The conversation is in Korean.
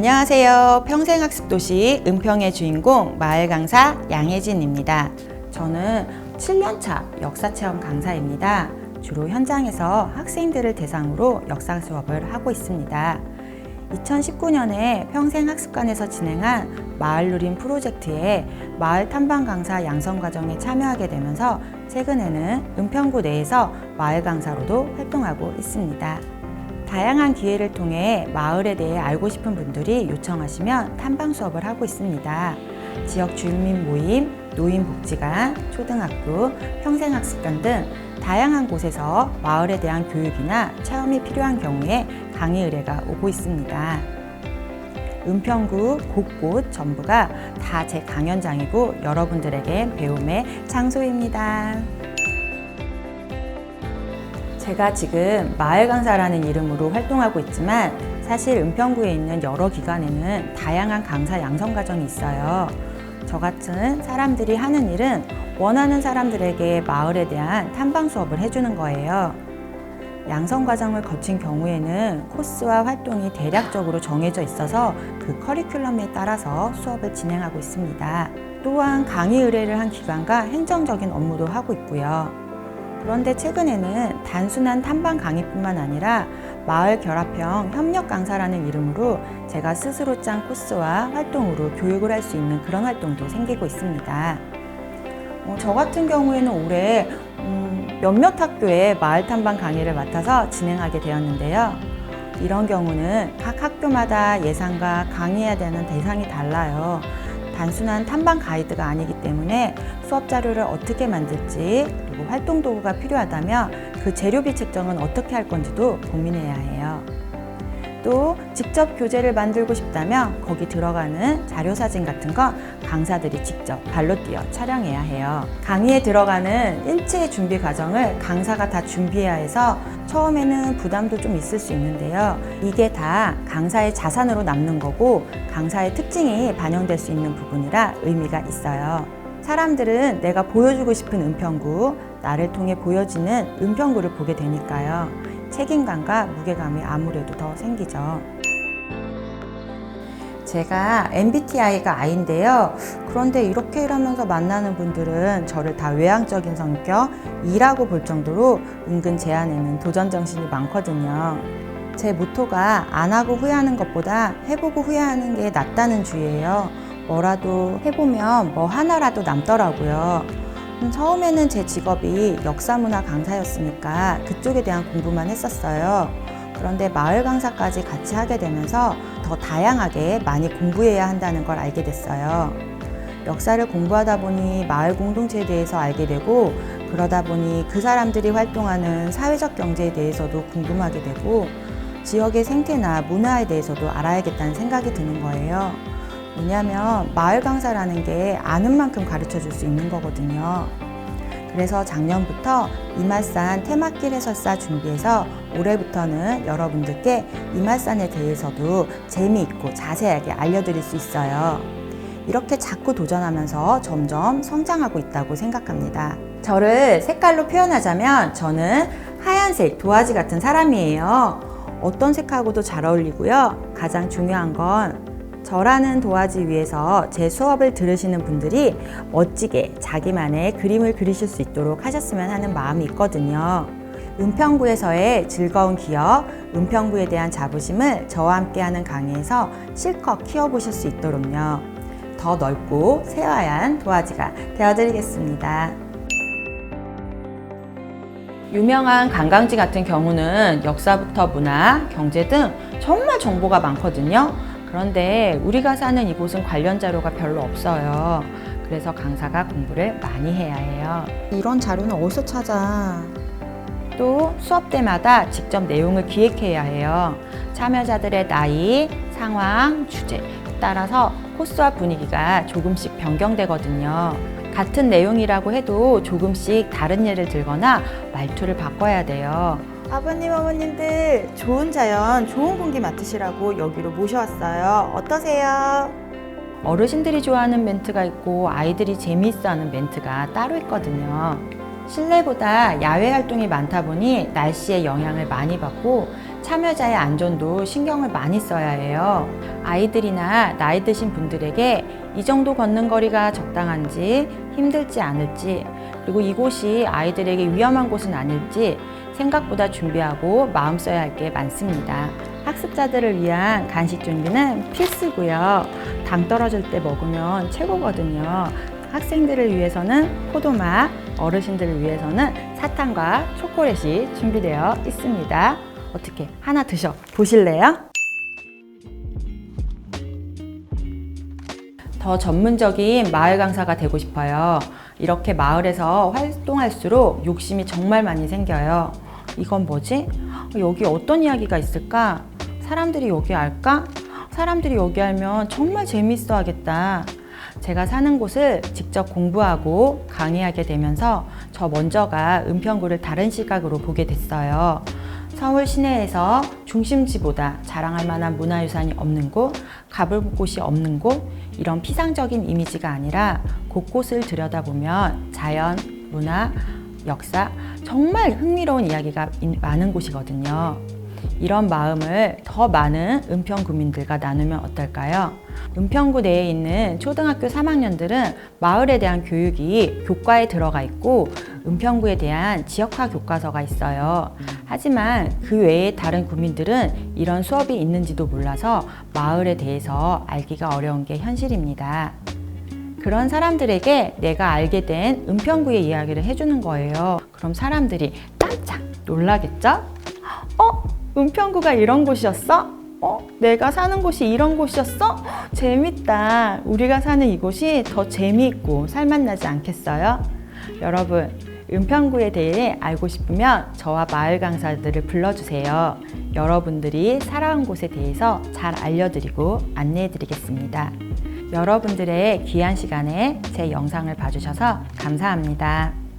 안녕하세요. 평생학습도시 은평의 주인공 마을 강사 양혜진입니다. 저는 7년차 역사체험 강사입니다. 주로 현장에서 학생들을 대상으로 역사 수업을 하고 있습니다. 2019년에 평생학습관에서 진행한 마을 누림 프로젝트에 마을 탐방 강사 양성 과정에 참여하게 되면서 최근에는 은평구 내에서 마을 강사로도 활동하고 있습니다. 다양한 기회를 통해 마을에 대해 알고 싶은 분들이 요청하시면 탐방 수업을 하고 있습니다. 지역 주민 모임, 노인복지관, 초등학교, 평생학습관 등 다양한 곳에서 마을에 대한 교육이나 체험이 필요한 경우에 강의 의뢰가 오고 있습니다. 은평구 곳곳 전부가 다 제 강연장이고 여러분들에게 배움의 장소입니다. 제가 지금 마을 강사라는 이름으로 활동하고 있지만 사실 은평구에 있는 여러 기관에는 다양한 강사 양성 과정이 있어요. 저 같은 사람들이 하는 일은 원하는 사람들에게 마을에 대한 탐방 수업을 해주는 거예요. 양성 과정을 거친 경우에는 코스와 활동이 대략적으로 정해져 있어서 그 커리큘럼에 따라서 수업을 진행하고 있습니다. 또한 강의 의뢰를 한 기관과 행정적인 업무도 하고 있고요. 그런데 최근에는 단순한 탐방 강의뿐만 아니라 마을 결합형 협력 강사라는 이름으로 제가 스스로 짠 코스와 활동으로 교육을 할 수 있는 그런 활동도 생기고 있습니다. 어, 저 같은 경우에는 올해 음, 몇몇 학교에 마을 탐방 강의를 맡아서 진행하게 되었는데요. 이런 경우는 각 학교마다 예산과 강의해야 되는 대상이 달라요. 단순한 탐방 가이드가 아니기 때문에 수업 자료를 어떻게 만들지 그리고 활동 도구가 필요하다면 그 재료비 책정은 어떻게 할 건지도 고민해야 해요. 또 직접 교재를 만들고 싶다면 거기 들어가는 자료 사진 같은 거 강사들이 직접 발로 뛰어 촬영해야 해요. 강의에 들어가는 일체의 준비 과정을 강사가 다 준비해야 해서 처음에는 부담도 좀 있을 수 있는데요. 이게 다 강사의 자산으로 남는 거고 강사의 특징이 반영될 수 있는 부분이라 의미가 있어요. 사람들은 내가 보여주고 싶은 은평구, 나를 통해 보여지는 은평구를 보게 되니까요. 책임감과 무게감이 아무래도 더 생기죠. 제가 MBTI가 I인데요. 그런데 이렇게 일하면서 만나는 분들은 저를 다 외향적인 성격, E라고 볼 정도로 은근 제 안에는 도전 정신이 많거든요. 제 모토가 안 하고 후회하는 것보다 해보고 후회하는 게 낫다는 주의예요. 뭐라도 해보면 뭐 하나라도 남더라고요. 음, 처음에는 제 직업이 역사문화 강사였으니까 그쪽에 대한 공부만 했었어요. 그런데 마을 강사까지 같이 하게 되면서 더 다양하게 많이 공부해야 한다는 걸 알게 됐어요. 역사를 공부하다 보니 마을 공동체에 대해서 알게 되고 그러다 보니 그 사람들이 활동하는 사회적 경제에 대해서도 궁금하게 되고 지역의 생태나 문화에 대해서도 알아야겠다는 생각이 드는 거예요. 왜냐하면 마을 강사라는 게 아는 만큼 가르쳐 줄 수 있는 거거든요. 그래서 작년부터 이말산 테마길 해설사 준비해서 올해부터는 여러분들께 이말산에 대해서도 재미있고 자세하게 알려드릴 수 있어요. 이렇게 자꾸 도전하면서 점점 성장하고 있다고 생각합니다. 저를 색깔로 표현하자면 저는 하얀색 도화지 같은 사람이에요. 어떤 색하고도 잘 어울리고요. 가장 중요한 건 저라는 도화지 위에서 제 수업을 들으시는 분들이 멋지게 자기만의 그림을 그리실 수 있도록 하셨으면 하는 마음이 있거든요. 은평구에서의 즐거운 기억, 은평구에 대한 자부심을 저와 함께하는 강의에서 실컷 키워보실 수 있도록요. 더 넓고 새하얀 도화지가 되어드리겠습니다. 유명한 관광지 같은 경우는 역사부터 문화, 경제 등 정말 정보가 많거든요. 그런데 우리가 사는 이곳은 관련 자료가 별로 없어요. 그래서 강사가 공부를 많이 해야 해요. 이런 자료는 어디서 찾아? 또 수업 때마다 직접 내용을 기획해야 해요. 참여자들의 나이, 상황, 주제 따라서 코스와 분위기가 조금씩 변경되거든요. 같은 내용이라고 해도 조금씩 다른 예를 들거나 말투를 바꿔야 돼요. 아버님, 어머님들 좋은 자연, 좋은 공기 맡으시라고 여기로 모셔왔어요. 어떠세요? 어르신들이 좋아하는 멘트가 있고 아이들이 재미있어하는 멘트가 따로 있거든요. 실내보다 야외 활동이 많다 보니 날씨의 영향을 많이 받고 참여자의 안전도 신경을 많이 써야 해요. 아이들이나 나이 드신 분들에게 이 정도 걷는 거리가 적당한지 힘들지 않을지 그리고 이곳이 아이들에게 위험한 곳은 아닐지 생각보다 준비하고 마음 써야 할 게 많습니다. 학습자들을 위한 간식 준비는 필수고요. 당 떨어질 때 먹으면 최고거든요. 학생들을 위해서는 포도맛, 어르신들을 위해서는 사탕과 초콜릿이 준비되어 있습니다. 어떻게 하나 드셔 보실래요? 더 전문적인 마을 강사가 되고 싶어요. 이렇게 마을에서 활동할수록 욕심이 정말 많이 생겨요. 이건 뭐지? 여기 어떤 이야기가 있을까? 사람들이 여기 알까? 사람들이 여기 알면 정말 재미있어 하겠다. 제가 사는 곳을 직접 공부하고 강의하게 되면서 저 먼저가 은평구를 다른 시각으로 보게 됐어요. 서울 시내에서 중심지보다 자랑할 만한 문화유산이 없는 곳, 가볼 곳이 없는 곳, 이런 피상적인 이미지가 아니라 곳곳을 들여다보면 자연, 문화, 역사, 정말 흥미로운 이야기가 많은 곳이거든요. 이런 마음을 더 많은 은평 구민들과 나누면 어떨까요? 은평구 내에 있는 초등학교 3학년들은 마을에 대한 교육이 교과에 들어가 있고 은평구에 대한 지역화 교과서가 있어요. 하지만 그 외에 다른 구민들은 이런 수업이 있는지도 몰라서 마을에 대해서 알기가 어려운 게 현실입니다. 그런 사람들에게 내가 알게 된 은평구의 이야기를 해주는 거예요. 그럼 사람들이 깜짝 놀라겠죠? 어? 은평구가 이런 곳이었어? 어? 내가 사는 곳이 이런 곳이었어? 재밌다. 우리가 사는 이곳이 더 재미있고 살맛나지 않겠어요? 여러분, 은평구에 대해 알고 싶으면 저와 마을 강사들을 불러주세요. 여러분들이 살아온 곳에 대해서 잘 알려드리고 안내해드리겠습니다. 여러분들의 귀한 시간에 제 영상을 봐주셔서 감사합니다.